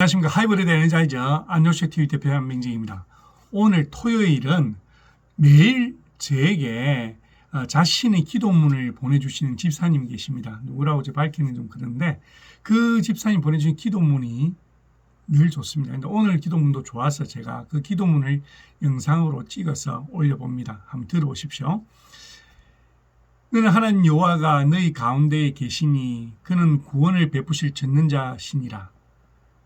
안녕하십니까 하이브리드 에너자이저 안효식 TV 대표 한민정입니다. 오늘 토요일은 매일 저에게 어, 자신의 기도문을 보내주시는 집사님 계십니다. 누구라고 제가 밝히는 좀 그런데 그 집사님 보내주신 기도문이 늘 좋습니다. 근데 오늘 기도문도 좋아서 제가 그 기도문을 영상으로 찍어서 올려봅니다. 한번 들어보십시오. 너는 하나님 여호와가 너희 가운데에 계시니 그는 구원을 베푸실 전능자시니라.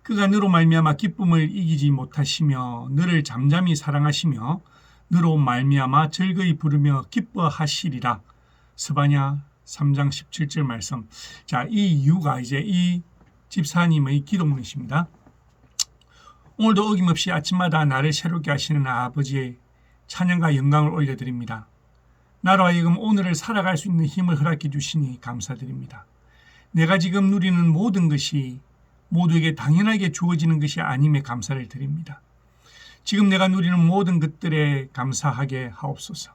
그가 너로 말미암아 기쁨을 이기지 못하시며 너를 잠잠히 사랑하시며 너로 말미암아 즐거이 부르며 기뻐하시리라. 스바냐 3장 17절 말씀. 자, 이 이유가 이제 이 집사님의 기도문이십니다. 오늘도 어김없이 아침마다 나를 새롭게 하시는 아버지의 찬양과 영광을 올려드립니다. 나로 하여금 오늘을 살아갈 수 있는 힘을 허락해 주시니 감사드립니다. 내가 지금 누리는 모든 것이 모두에게 당연하게 주어지는 것이 아님에 감사를 드립니다. 지금 내가 누리는 모든 것들에 감사하게 하옵소서.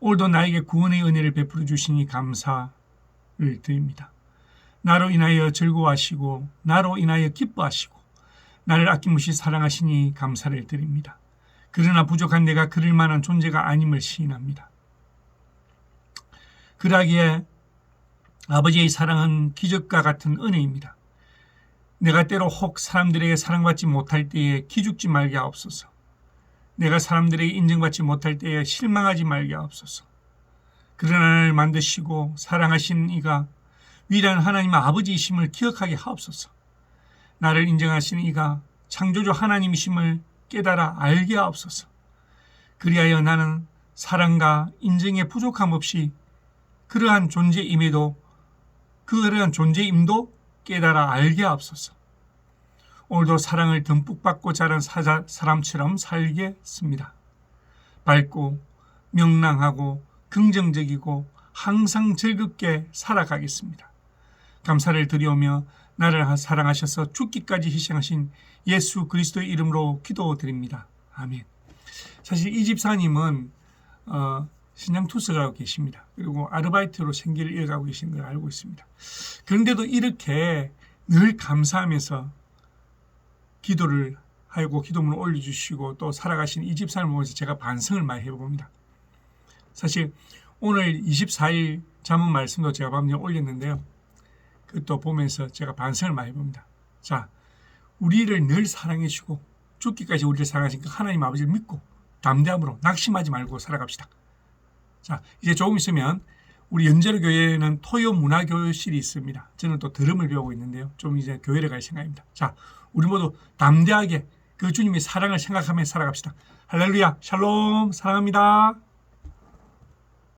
오늘도 나에게 구원의 은혜를 베풀어 주시니 감사를 드립니다. 나로 인하여 즐거워하시고 나로 인하여 기뻐하시고 나를 아낌없이 사랑하시니 감사를 드립니다. 그러나 부족한 내가 그럴 만한 존재가 아님을 시인합니다. 그러기에 아버지의 사랑은 기적과 같은 은혜입니다. 내가 때로 혹 사람들에게 사랑받지 못할 때에 기죽지 말게 하옵소서. 내가 사람들에게 인정받지 못할 때에 실망하지 말게 하옵소서. 그러나 나를 만드시고 사랑하시는 이가 위대한 하나님 아버지이심을 기억하게 하옵소서. 나를 인정하시는 이가 창조주 하나님이심을 깨달아 알게 하옵소서. 그리하여 나는 사랑과 인정의 부족함 없이 그러한 존재임에도 그러한 존재임도 깨달아 알게 하옵소서. 오늘도 사랑을 듬뿍 받고 자란 사자, 사람처럼 살겠습니다. 밝고 명랑하고 긍정적이고 항상 즐겁게 살아가겠습니다. 감사를 드리오며 나를 사랑하셔서 죽기까지 희생하신 예수 그리스도의 이름으로 기도드립니다. 아멘. 사실 이 집사님은 어, 투석을 하고 계십니다. 그리고 아르바이트로 생계를 이어가고 계신 걸 알고 있습니다. 그런데도 이렇게 늘 감사하면서 기도를 하고 기도문을 올려주시고 또 살아가신 이 집사님을 보면서 제가 반성을 많이 해봅니다. 사실 오늘 24일 자문 말씀도 제가 밤에 올렸는데요. 그것도 보면서 제가 반성을 많이 해봅니다. 자, 우리를 늘 사랑해주고 죽기까지 우리를 사랑하신 그 하나님 아버지를 믿고 담대함으로 낙심하지 말고 살아갑시다. 자, 이제 조금 있으면 우리 연재로 교회에는 토요 문화 교실이 있습니다. 저는 또 드럼을 배우고 있는데요. 좀 이제 교회를 갈 생각입니다. 자, 우리 모두 담대하게 그 주님의 사랑을 생각하며 살아갑시다. 할렐루야, 샬롬, 사랑합니다.